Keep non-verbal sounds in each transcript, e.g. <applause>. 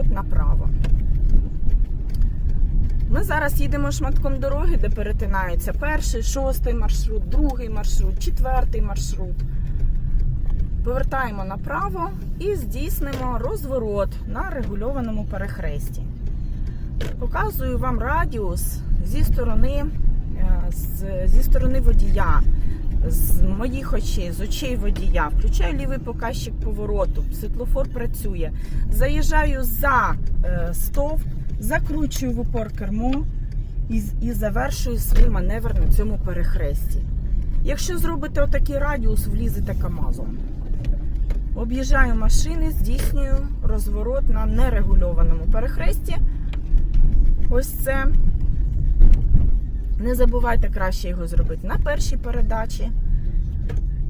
розворот направо. Ми зараз їдемо шматком дороги, де перетинаються перший, шостий маршрут, другий маршрут, четвертий маршрут. Повертаємо направо і здійснимо розворот на регульованому перехресті. Показую вам радіус зі сторони, е, зі сторони водія, з моїх очей, з очей водія. Включаю лівий показчик повороту, світлофор працює. Заїжджаю за е, стовп, закручую в упор кермо і, і завершую свій маневр на цьому перехресті. Якщо зробите отакий радіус, влізете КАМАЗом. Об'їжджаю машини, здійснюю розворот на нерегульованому перехресті. Ось це. Не забувайте краще його зробити на першій передачі.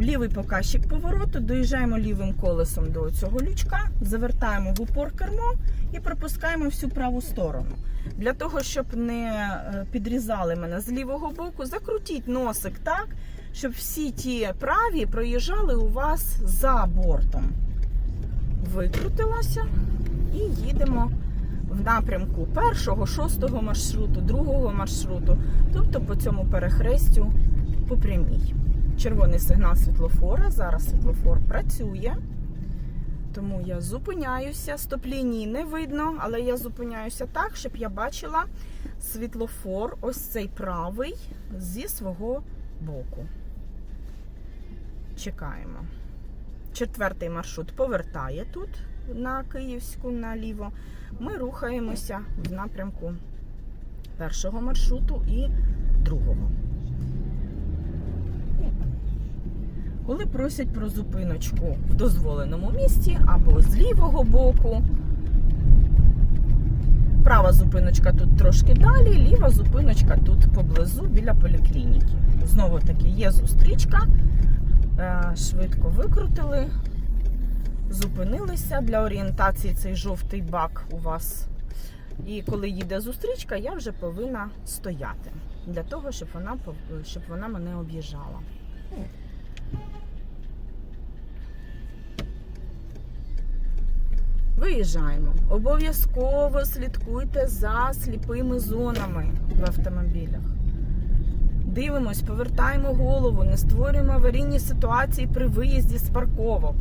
Лівий показчик повороту, доїжджаємо лівим колесом до цього лючка, завертаємо в упор кермо і пропускаємо всю праву сторону. Для того, щоб не е, підрізали мене з лівого боку, закрутіть носик так, щоб всі ті праві проїжджали у вас за бортом. Викрутилася і їдемо в напрямку першого, шостого маршруту, другого маршруту, тобто по цьому перехрестю по прямій. Червоний сигнал світлофора. Зараз світлофор працює. Тому я зупиняюся. Стоп-лінії не видно, але я зупиняюся так, щоб я бачила світлофор, ось цей правий, зі свого боку. Чекаємо. Четвертий маршрут повертає тут на Київську наліво. Ми рухаємося в напрямку першого маршруту і другого. Коли просять про зупиночку в дозволеному місці або з лівого боку, права зупиночка тут трошки далі, ліва зупиночка тут поблизу біля поліклініки. Знову таки є зустрічка, Е, швидко викрутили, зупинилися для орієнтації цей жовтий бак у вас. І коли їде зустрічка, я вже повинна стояти для того, щоб вона, щоб вона мене об'їжджала. Виїжджаємо. Обов'язково слідкуйте за сліпими зонами в автомобілях. Дивимось, повертаємо голову, не створюємо аварійні ситуації при виїзді з парковок.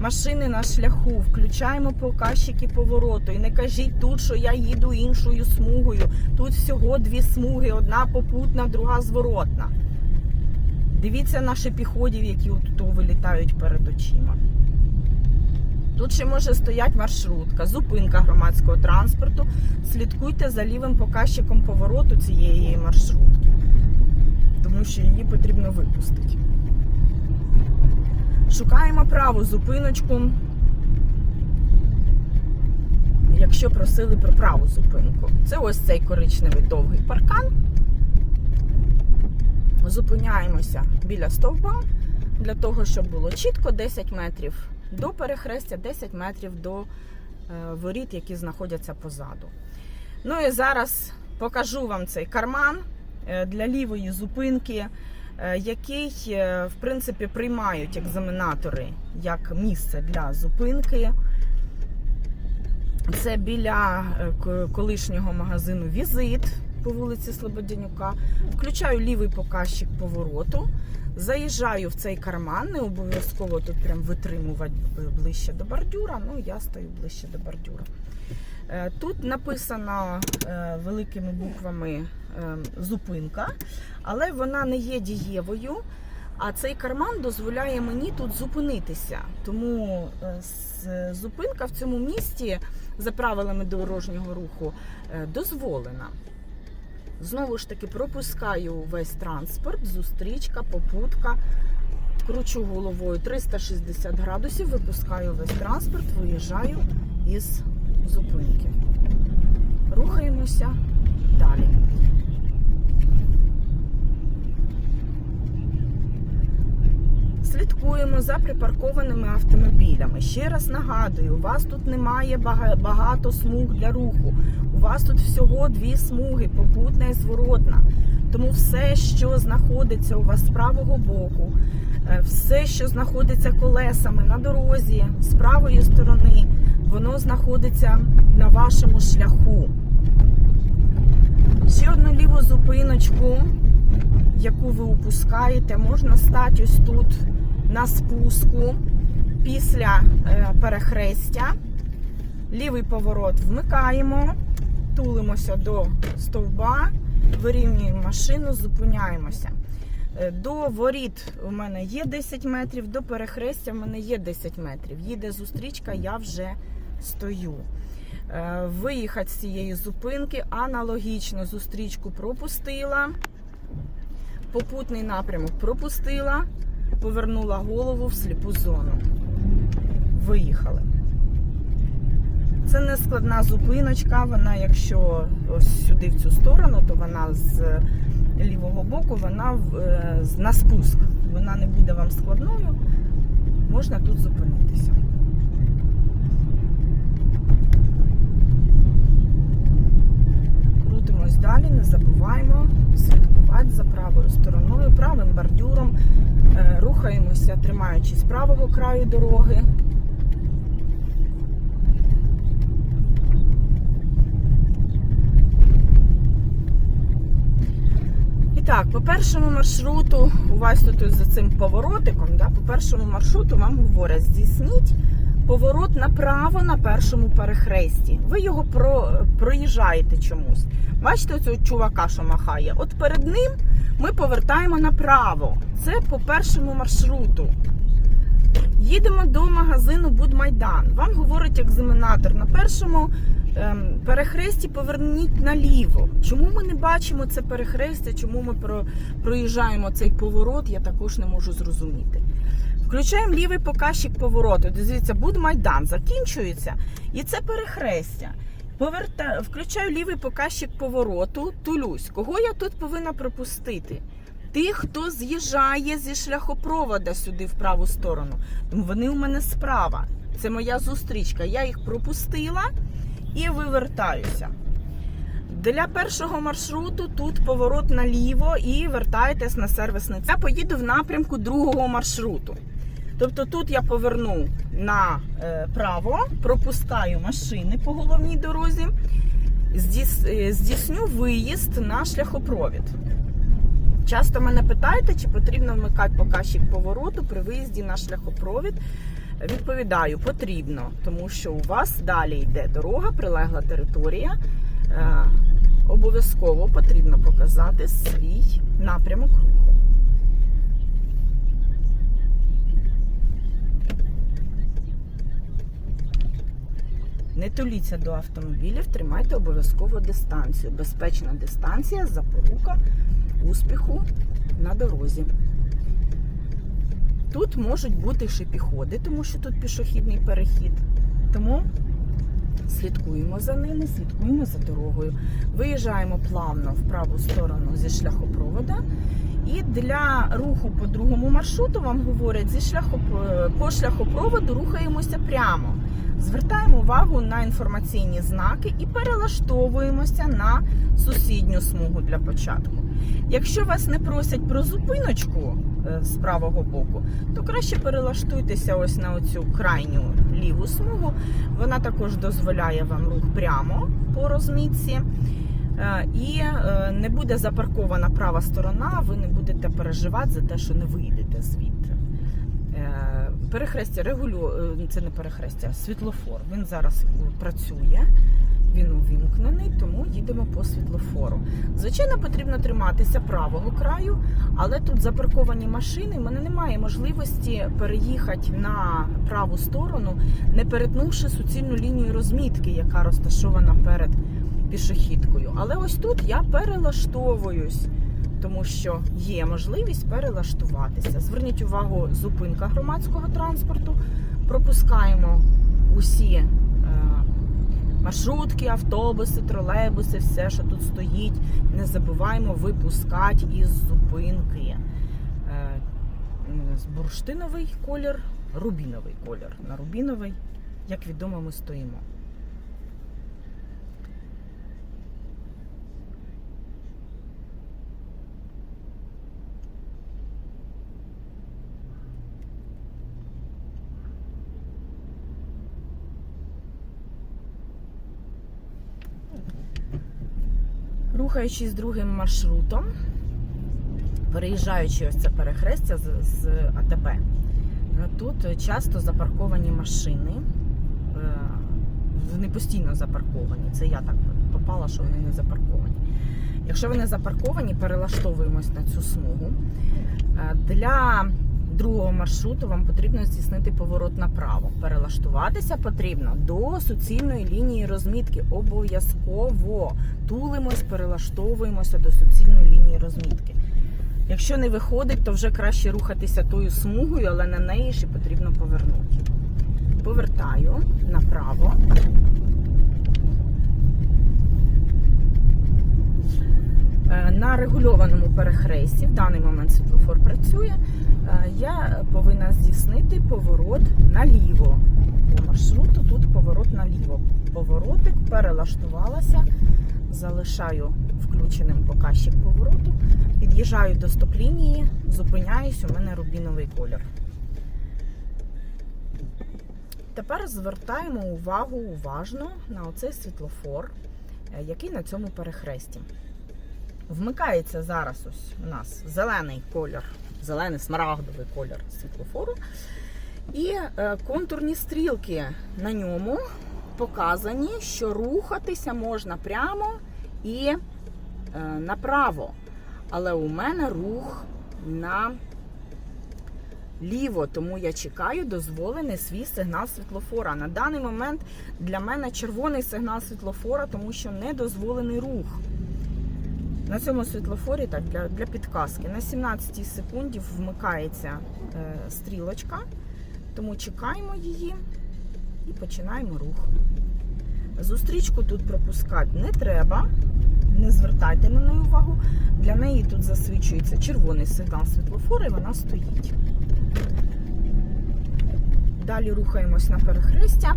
Машини на шляху, включаємо показчики повороту. І не кажіть тут, що я їду іншою смугою. Тут всього дві смуги: одна попутна, друга зворотна. Дивіться на шепіходів, які тут вилітають перед очима. Тут ще може стоять маршрутка, зупинка громадського транспорту. Слідкуйте за лівим показчиком повороту цієї маршрутки, тому що її потрібно випустити. Шукаємо праву зупиночку. Якщо просили про праву зупинку, це ось цей коричневий довгий паркан. Зупиняємося біля стовба для того, щоб було чітко 10 метрів до перехрестя, 10 метрів до е, воріт, які знаходяться позаду. Ну і зараз покажу вам цей карман е, для лівої зупинки, який, е, в принципі, приймають екзаменатори як місце для зупинки. Це біля е, колишнього магазину Візит по вулиці Слободянюка. Включаю лівий показчик повороту. Заїжджаю в цей карман, не обов'язково тут прям витримувати е, ближче до бордюра. Ну, я стою ближче до бордюра. Е, Тут написано е, великими буквами е, зупинка, але вона не є дієвою. А цей карман дозволяє мені тут зупинитися. Тому зупинка в цьому місті за правилами дорожнього руху дозволена. Знову ж таки пропускаю весь транспорт, зустрічка, попутка. Кручу головою 360 градусів, випускаю весь транспорт, виїжджаю із зупинки. Рухаємося далі. Слідкуємо за припаркованими автомобілями. Ще раз нагадую, у вас тут немає багато смуг для руху. У вас тут всього дві смуги, попутна і зворотна. Тому все, що знаходиться у вас з правого боку, е, все, що знаходиться колесами на дорозі з правої сторони, воно знаходиться на вашому шляху. Ще одну ліву зупиночку, яку ви упускаєте, можна стати ось тут на спуску після е, перехрестя. Лівий поворот вмикаємо, тулимося до стовба, вирівнюємо машину, зупиняємося. Е, До воріт у мене є 10 метрів, до перехрестя в мене є 10 метрів. Їде зустрічка, я вже стою. Е, Виїхати з цієї зупинки, аналогічно зустрічку пропустила, попутний напрямок пропустила, повернула голову в сліпу зону. Виїхали. Це не складна зупиночка. Вона, якщо ось сюди в цю сторону, то вона з лівого боку, вона е, на спуск. Вона не буде вам складною. Можна тут зупинитися. Далі, не забуваємо слідкувати за правою стороною, правим бордюром. Е, Рухаємося, тримаючись правого краю дороги. І так, по першому маршруту, у вас тут за цим поворотиком, да, по першому маршруту вам говорять, здійсніть поворот направо на першому перехресті. Ви його про, проїжджаєте чомусь. Бачите оцього чувака, що махає? От перед ним ми повертаємо направо. Це по першому маршруту. Їдемо до магазину Будмайдан. Вам говорить екзаменатор на першому ем, перехресті поверніть наліво. Чому ми не бачимо це перехрестя? Чому ми про, проїжджаємо цей поворот? Я також не можу зрозуміти. Включаємо лівий показчик повороту. Дивіться, Будмайдан закінчується, і це перехрестя. Поверта... Включаю лівий показчик повороту, тулюсь. Кого я тут повинна пропустити? Тих, хто з'їжджає зі шляхопровода сюди в праву сторону. Вони у мене справа. Це моя зустрічка. Я їх пропустила і вивертаюся. Для першого маршруту тут поворот наліво і вертаєтесь на сервісний. Я поїду в напрямку другого маршруту. Тобто тут я поверну направо, пропускаю машини по головній дорозі, е, здійсню виїзд на шляхопровід. Часто мене питаєте, чи потрібно вмикати показчик повороту при виїзді на шляхопровід. Відповідаю, потрібно, тому що у вас далі йде дорога, прилегла територія. Е, Обов'язково потрібно показати свій напрямок руху. Не до автомобілів, тримайте обов'язково дистанцію. Безпечна дистанція запорука успіху на дорозі. Тут можуть бути шипіходи, тому що тут пішохідний перехід. Тому слідкуємо за ними, слідкуємо за дорогою. Виїжджаємо плавно в праву сторону зі шляхопровода. І для руху по другому маршруту вам говорять, зі шляхоп... по шляхопроводу рухаємося прямо. Звертаємо увагу на інформаційні знаки і перелаштовуємося на сусідню смугу для початку. Якщо вас не просять про зупиночку е, з правого боку, то краще перелаштуйтеся ось на оцю крайню ліву смугу. Вона також дозволяє вам рух прямо по розмітці. Е, І е, не буде запаркована права сторона, ви не будете переживати за те, що не вийдете звідти. Е, Перехрестя регулю... це не перехрестя, світлофор. Він зараз працює, він увімкнений, тому їдемо по світлофору. Звичайно, потрібно триматися правого краю, але тут запарковані машини. в мене немає можливості переїхати на праву сторону, не перетнувши суцільну лінію розмітки, яка розташована перед пішохідкою. Але ось тут я перелаштовуюсь, тому що є можливість перелаштуватися. Зверніть увагу, зупинка громадського транспорту. Пропускаємо усі е, маршрутки, автобуси, тролейбуси, все, що тут стоїть. Не забуваємо випускати із зупинки. Е, бурштиновий колір, рубіновий колір. На рубіновий, як відомо, ми стоїмо. Рухаючись другим маршрутом, переїжджаючи ось це перехрестя з, з АТБ, е, тут часто запарковані машини. Е, Вони постійно запарковані. Це я так попала, що вони не запарковані. Якщо вони запарковані, перелаштовуємось на цю смугу. Е, Для другого маршруту вам потрібно здійснити поворот направо. Перелаштуватися потрібно до суцільної лінії розмітки. Обов'язково тулимось, перелаштовуємося до суцільної лінії розмітки. Якщо не виходить, то вже краще рухатися тою смугою, але на неї ще потрібно повернути. Повертаю направо. На регульованому перехресті в даний момент світлофор працює. Е, Я повинна здійснити поворот наліво. По маршруту тут поворот наліво. Поворотик перелаштувалася, залишаю включеним показчик повороту, під'їжджаю до стоп-лінії, зупиняюсь, у мене рубіновий колір. Тепер звертаємо увагу уважно на оцей світлофор, е, який на цьому перехресті. Вмикається зараз ось у нас зелений колір, зелений смарагдовий колір світлофору. І е, контурні стрілки на ньому показані, що рухатися можна прямо і е, направо. Але у мене рух на ліво, тому я чекаю дозволений свій сигнал світлофора. На даний момент для мене червоний сигнал світлофора, тому що не дозволений рух. На цьому світлофорі, так, для, для підказки, на 17 секунді вмикається е, стрілочка, тому чекаємо її і починаємо рух. Зустрічку тут пропускати не треба, не звертайте на неї увагу. Для неї тут засвічується червоний сигнал світлофора і вона стоїть. Далі рухаємось на перехрестя.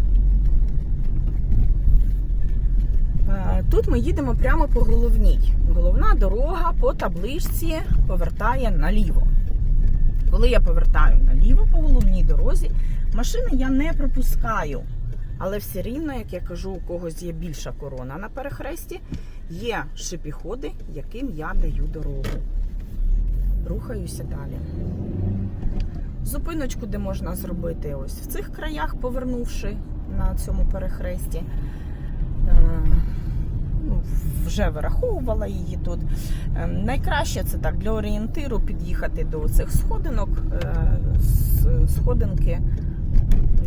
Е, Тут ми їдемо прямо по головній. Головна дорога по табличці повертає наліво. Коли я повертаю наліво по головній дорозі, машини я не пропускаю. Але все рівно, як я кажу, у когось є більша корона на перехресті, є шипіходи, яким я даю дорогу. Рухаюся далі. Зупиночку, де можна зробити ось в цих краях, повернувши на цьому перехресті. Ну, вже вираховувала її тут. Е, Найкраще це так для орієнтиру під'їхати до цих сходинок. е, Сходинки,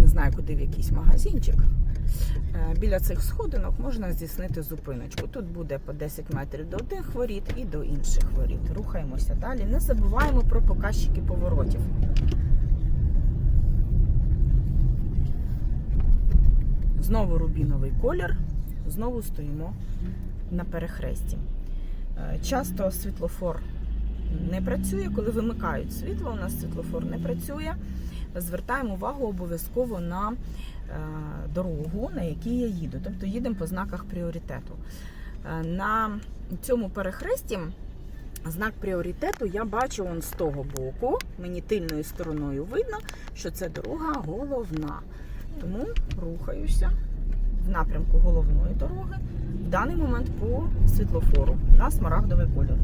не знаю, куди в якийсь магазинчик. Е, Біля цих сходинок можна здійснити зупиночку. Тут буде по 10 метрів до одних воріт і до інших воріт. Рухаємося далі. Не забуваємо про показчики поворотів. Знову рубіновий колір, знову стоїмо на перехресті. Е, Часто світлофор не працює, коли вимикають світло, у нас світлофор не працює. Звертаємо увагу обов'язково на е, дорогу, на якій я їду. Тобто їдемо по знаках пріоритету. Е, На цьому перехресті знак пріоритету я бачу он з того боку. Мені тильною стороною видно, що це дорога головна. Тому рухаюся в напрямку головної дороги в даний момент по світлофору на смарагдовий кольор.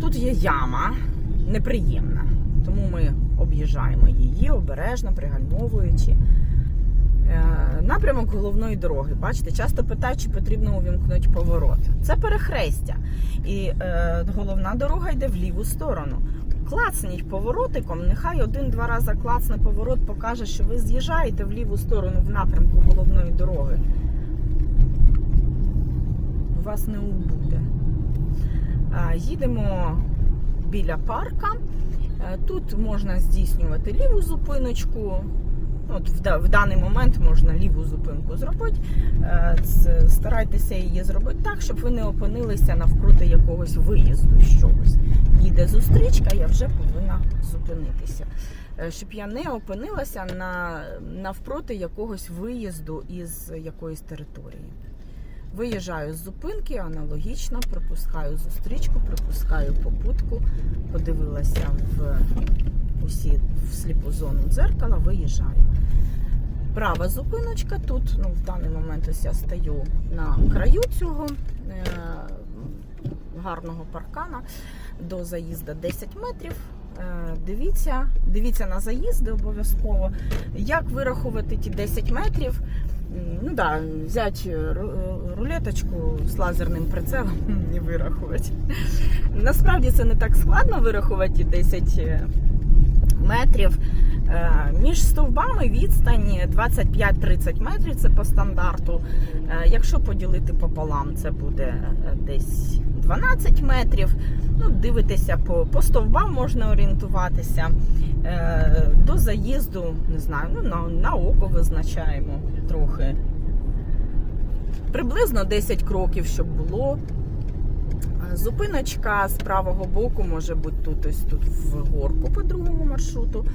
Тут є яма неприємна, тому ми об'їжджаємо її обережно, пригальмовуючи. Е, Напрямок головної дороги. Бачите, часто питають, чи потрібно увімкнути поворот. Це перехрестя. І е, головна дорога йде в ліву сторону. Клацніть поворотиком, нехай один-два рази клацне поворот, покаже, що ви з'їжджаєте в ліву сторону в напрямку головної дороги. Вас не убуде. Їдемо біля парка. Е, Тут можна здійснювати ліву зупиночку. От в, в даний момент можна ліву зупинку зробити. Е, Старайтеся її зробити так, щоб ви не опинилися навпроти якогось виїзду з чогось. Їде зустрічка, я вже повинна зупинитися. Е, Щоб я не опинилася на, навпроти якогось виїзду із якоїсь території. Виїжджаю з зупинки, аналогічно пропускаю зустрічку, пропускаю попутку, подивилася в усі в сліпу зону дзеркала, виїжджаю. Права зупиночка тут. Ну, в даний момент ось я стою на краю цього е, гарного паркана до заїзду 10 метрів. Е, Дивіться, дивіться на заїзди обов'язково. Як вирахувати ті 10 метрів? Ну да, взяти рулеточку з лазерним прицелом <laughs> і вирахувати. Насправді це не так складно вирахувати ті 10 метрів. Е, Між стовбами відстань 25-30 метрів, це по стандарту. Е, Якщо поділити пополам, це буде е, десь 12 метрів. Ну, дивитися по, по стовбам можна орієнтуватися. До заїзду, не знаю, ну, на, на око визначаємо трохи. Приблизно 10 кроків, щоб було. Зупиночка з правого боку може бути тут, ось тут в горку по другому маршруту,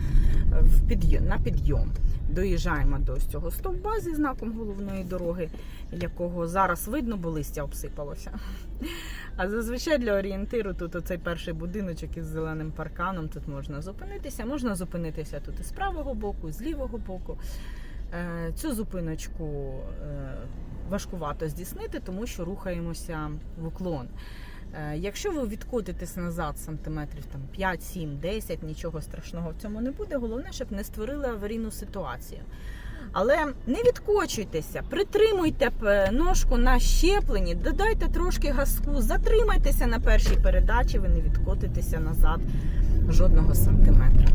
в підйом, на підйом. Доїжджаємо до цього стовба зі знаком головної дороги, якого зараз видно, бо листя обсипалося. А зазвичай для орієнтиру тут оцей перший будиночок із зеленим парканом. Тут можна зупинитися. Можна зупинитися тут і з правого боку, і з лівого боку. Е, Цю зупиночку е, важкувато здійснити, тому що рухаємося в уклон. Е, Якщо ви відкотитесь назад сантиметрів там 5, 7, 10, нічого страшного в цьому не буде. Головне, щоб не створили аварійну ситуацію. Але не відкочуйтеся, притримуйте ножку на щепленні, додайте трошки газку, затримайтеся на першій передачі, ви не відкотитеся назад жодного сантиметра.